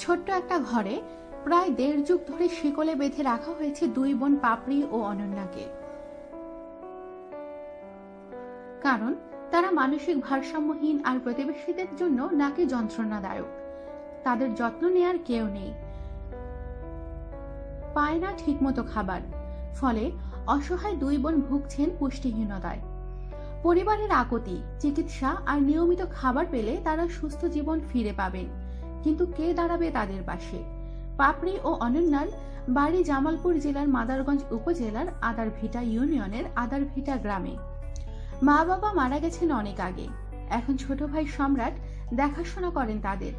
ছোট্ট একটা ঘরে প্রায় দেড় যুগ ধরে শিকলে বেঁধে রাখা হয়েছে দুই বোন পাপড়ি ও অনন্যাকে। কারণ তারা মানসিক ভারসাম্যহীন আর প্রতিবেশীদের জন্য নাকি যন্ত্রণাদায়ক। তাদের যত্ন নেয়ার কেউ নেই। পায় না ঠিকমতো খাবার। ফলে অসহায় দুই বোন ভুগছেন পুষ্টিহীনতায়। পরিবারের আকতি, চিকিৎসা আর নিয়মিত খাবার পেলে তারা সুস্থ জীবন ফিরে পাবেন। কিন্তু কে দাঁড়াবে তাদের পাশে? পাপড়ি ও অনন্যার বাড়ি জামালপুর জেলার মাদারগঞ্জ উপজেলার আদারভিটা ইউনিয়নের আদারভিটা গ্রামে। মা বাবা মারা গেছেন অনেক আগে। এখন ছোট ভাই সম্রাট দেখাশোনা করেন তাদের।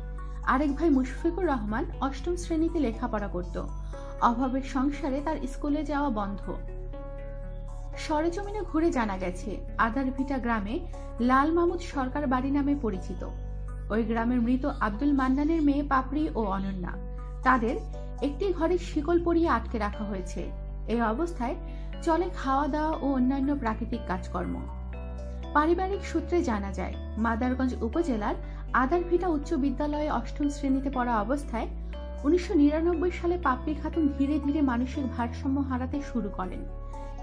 আরেক ভাই মুশফিকুর রহমান অষ্টম শ্রেণীতে লেখাপড়া করত। অভাবের সংসারে তার স্কুলে যাওয়া বন্ধ। সরেজমিনে ঘুরে জানা গেছে, আদারভিটা গ্রামে লাল মামুদ সরকার বাড়ি নামে পরিচিত। ওই গ্রামের মৃত আব্দুল মান্নানের মেয়ে পাপড়ি ও অনন্যা। তাদের একটি ঘরে শিকল পরিয়ে আটকে রাখা হয়েছে। এই অবস্থায় চলে খাওয়া দাওয়া ও অন্যান্য প্রাকৃতিক কাজকর্ম। পারিবারিক সূত্রে জানা যায়, মাদারগঞ্জ উপজেলার আদারভিটা উচ্চ বিদ্যালয়ে অষ্টম শ্রেণীতে পড়া অবস্থায় উনিশশো নিরানব্বই সালে পাপড়ি খাতুন ধীরে ধীরে মানসিক ভারসাম্য হারাতে শুরু করেন।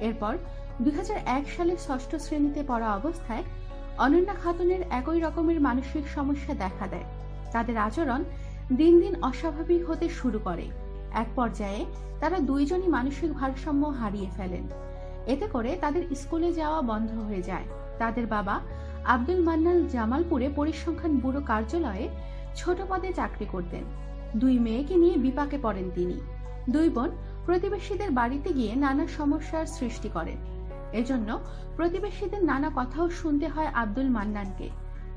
এরপর দুই সালে ষষ্ঠ শ্রেণীতে পড়া অবস্থায় অনন্যা খাতুনের একই রকমের মানসিক সমস্যা দেখা দেয়। তাদের আচরণ দিন দিন অস্বাভাবিক হতে শুরু করে। এক পর্যায়ে তারা দুইজনই মানসিক ভারসাম্য হারিয়ে ফেলেন। এতে করে তাদের স্কুলে যাওয়া বন্ধ হয়ে যায়। তাদের বাবা আব্দুল মান্নাল জামালপুরে পরিসংখ্যান ব্যুরো কার্যালয়ে ছোট পদে চাকরি করতেন। দুই মেয়েকে নিয়ে বিপাকে পড়েন তিনি। দুই বোন প্রতিবেশীদের বাড়িতে গিয়ে নানা সমস্যার সৃষ্টি করেন। এজন্য প্রতিবেশীদের নানা কথাও শুনতে হয় আব্দুল মান্নানকে।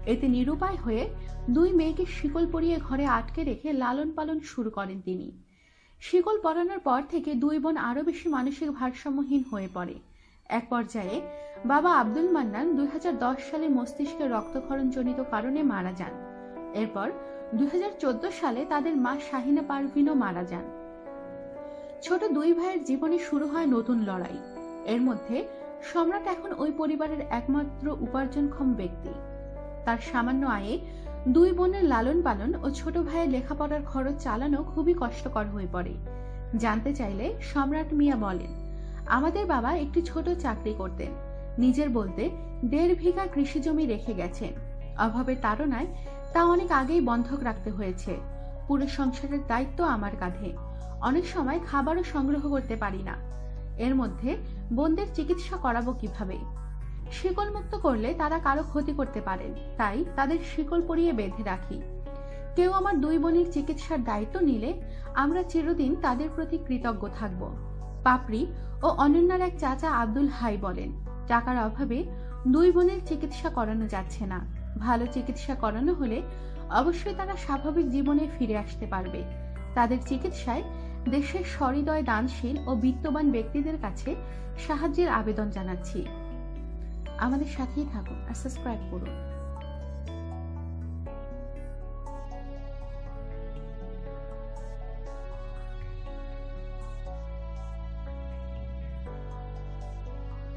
এতে নিরুপায় হয়ে দুই মেয়েকে শিকল পরিয়ে ঘরে আটকে রেখে লালন পালন শুরু করেন তিনি। শিকল পরানোর পর থেকে দুই বোন আরও বেশি মানসিক ভারসাম্যহীন হয়ে পড়ে। এক পর্যায়ে বাবা আব্দুল মান্নান দুই হাজার দশ সালে মস্তিষ্কে রক্তক্ষরণজনিত কারণে মারা যান। এরপর দুই হাজার চোদ্দ সালে তাদের মা শাহিনা পারভিনও মারা যান। ছোট দুই ভাইয়ের জীবনে শুরু হয় নতুন লড়াই। এর মধ্যে সম্রাট এখন ওই পরিবারের একমাত্র উপার্জনক্ষম ব্যক্তি। তার সামান্য আয়ে দুই বোনের লালন পালন ও ছোট ভাইয়ের লেখাপড়ার খরচ চালানো খুবই কষ্টকর হয়ে পড়ে। জানতে চাইলে সম্রাট মিয়া বলেন, আমাদের বাবা একটি ছোট চাকরি করতেন। নিজের বলতে দেড় বিঘা কৃষি জমি রেখে গেছেন। অভাবের তাড়নায় তা অনেক আগেই বন্ধক রাখতে হয়েছে। পুরো সংসারের দায়িত্ব আমার কাঁধে। অনেক সময় খাবারও সংগ্রহ করতে পারি না। এর মধ্যে বোনদের চিকিৎসা করাবো কীভাবে? শিকল মুক্ত করলে তারা কারও ক্ষতি করতে পারেন তাই তাদের শিকল পরিয়ে বেঁধে রাখি। কেউ আমার দুই বোনের চিকিৎসার দায়িত্ব নিলে আমরা চিরদিন তাদের প্রতি কৃতজ্ঞ থাকব। পাপড়ি ও অনন্যার এক চাচা আব্দুল হাই বলেন, টাকার অভাবে দুই বোনের চিকিৎসা করানো যাচ্ছে না। ভালো চিকিৎসা করানো হলে অবশ্যই তারা স্বাভাবিক জীবনে ফিরে আসতে পারবে। তাদের চিকিৎসায় দেশের সহৃদয় দানশীল ও বিত্তবান ব্যক্তিদের কাছে সাহায্যের আবেদন জানাচ্ছি। আমাদের সাথেই থাকুন আর সাবস্ক্রাইব করুন।